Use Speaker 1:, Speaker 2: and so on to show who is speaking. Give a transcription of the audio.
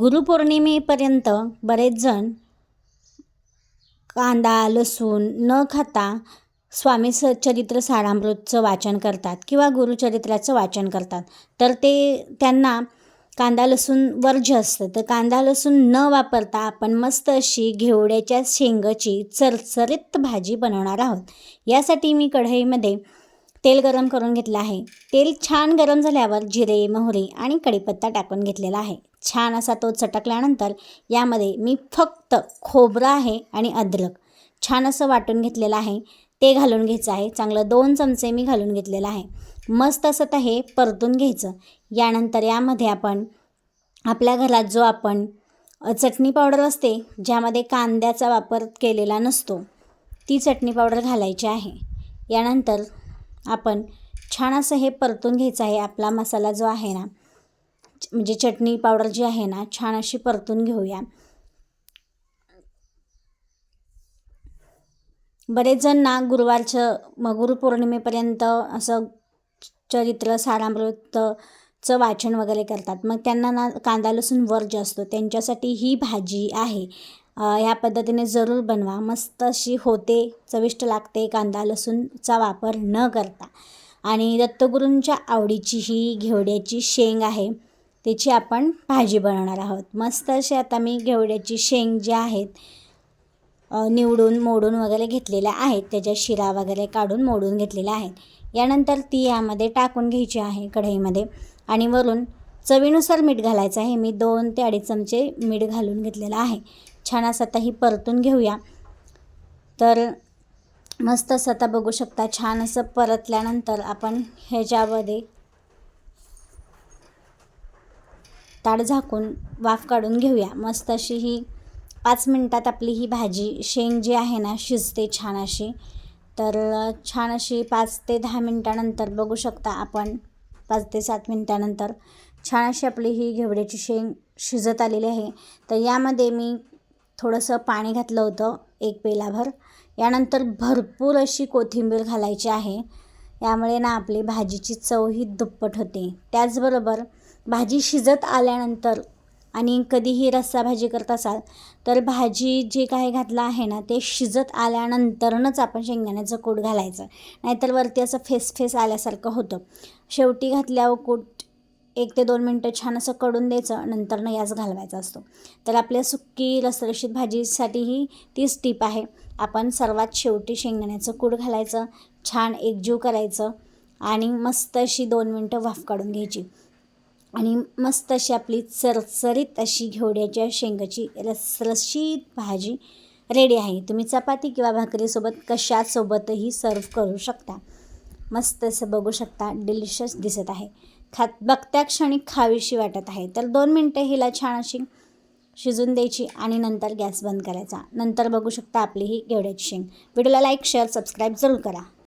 Speaker 1: गुरुपौर्णिमेपर्यंत बरेच जण कांदा लसूण न खाता स्वामी स चरित्र सारामृतचं वाचन करतात किंवा गुरुचरित्राचं वाचन करतात. तर ते त्यांना कांदा लसूण वर्ज्य असतं. तर कांदा लसूण न वापरता आपण मस्त अशी घेवड्याच्या शेंगाची चरचरीत भाजी बनवणार आहोत. यासाठी मी कढईमध्ये तेल गरम करून घेतलं आहे. तेल छान गरम झाल्यावर जिरे मोहरी आणि कढीपत्ता टाकून घेतलेला आहे. छान असा तो चटकल्यानंतर यामध्ये मी फक्त खोबरं आहे आणि अद्रक. छान असं वाटून घेतलेलं आहे. ते घालून घ्यायचं आहे. चांगलं दोन चमचे मी घालून घेतलेलं आहे. मस्त असं तर हे परतून घ्यायचं. यानंतर यामध्ये आपण आपल्या घरात जो आपण चटणी पावडर असते ज्यामध्ये कांद्याचा वापर केलेला नसतो ती चटणी पावडर घालायची आहे. यानंतर आपण छान असं हे परतून घ्यायचं आहे. आपला मसाला जो आहे ना म्हणजे चटणी पावडर जी आहे ना छान अशी परतून घेऊया. बरेच जण ना गुरुवारचं मग गुरुपौर्णिमेपर्यंत असं चरित्र सारामृतचं वाचन वगैरे करतात. मग त्यांना ना कांदा लसूण वर्ज असतो त्यांच्यासाठी ही भाजी आहे. ह्या पद्धतीने जरूर बनवा. मस्त अशी होते चविष्ट लागते कांदा लसूणचा वापर न करता. आणि दत्तगुरूंच्या आवडीची ही घेवड्याची शेंग आहे. त्याची आपण भाजी बनवणार आहोत. मस्त असे आता मी घेवड्याची शेंग जी आहेत निवडून मोडून वगैरे घेतलेल्या आहेत. त्याच्या शिरा वगैरे काढून मोडून घेतलेल्या आहेत. यानंतर ती यामध्ये टाकून घ्यायची आहे कढईमध्ये आणि वरून चवीनुसार मीठ घालायचं आहे. मी दोन ते अडीच चमचे मीठ घालून घेतलेलं आहे. छान असं आता ही परतून घेऊया. तर मस्त असं आता बघू शकता छान असं परतल्यानंतर आपण ह्याच्यामध्ये ताड झाकून वाफ काढून घेऊया. मस्त अशी ही पाच मिनटात आपली ही भाजी शेंग जी आहे ना शिजते छान अशी. तर छान अशी पाच ते दहा मिनटानंतर बघू शकता आपण. पाच ते सात मिनटानंतर छान अशी आपली ही घेवड्याची शेंग शिजत आलेली आहे. तर यामध्ये मी थोडंसं पाणी घातलं होतं एक पेलाभर. यानंतर भरपूर अशी कोथिंबीर घालायची आहे. यामुळे ना आपली भाजीची चव ही दुप्पट होते. त्याचबरोबर भाजी शिजत आल्यानंतर आणि कधीही रस्सा भाजी करत असाल तर भाजी जे काही घातलं आहे ना ते शिजत आल्यानंतरनच आपण शेंगदाण्याचं कूट घालायचं. नाहीतर वरती असं फेस फेस आल्यासारखं होतं. शेवटी घातल्यावर कूट एक ते दोन मिनटं छान असं कडून द्यायचं नंतरनं याच घालवायचा असतो. तर आपल्या सुक्की रसरशीत भाजीसाठीही तीच टीप आहे. आपण सर्वात शेवटी शेंगदाण्याचं कूट घालायचं छान एकजीव करायचं आणि मस्त अशी दोन मिनटं वाफ काढून घ्यायची. आणि मस्त अशी आपली चरचरीत अशी घेवड्याच्या शेंगाची रसरशीत भाजी रेडी आहे. तुम्ही चपाती किंवा भाकरीसोबत कशासोबतही सर्व करू शकता. मस्त असं बघू शकता. डिलिशियस दिसत आहे. खात बघत्या क्षणी खावीशी वाटत आहे. तर दोन मिनटं हिला छान अशी शिजून द्यायची आणि नंतर गॅस बंद करायचा. नंतर बघू शकता आपली ही घेवड्याची शेंग. व्हिडिओला लाईक शेअर सबस्क्राईब जरूर करा.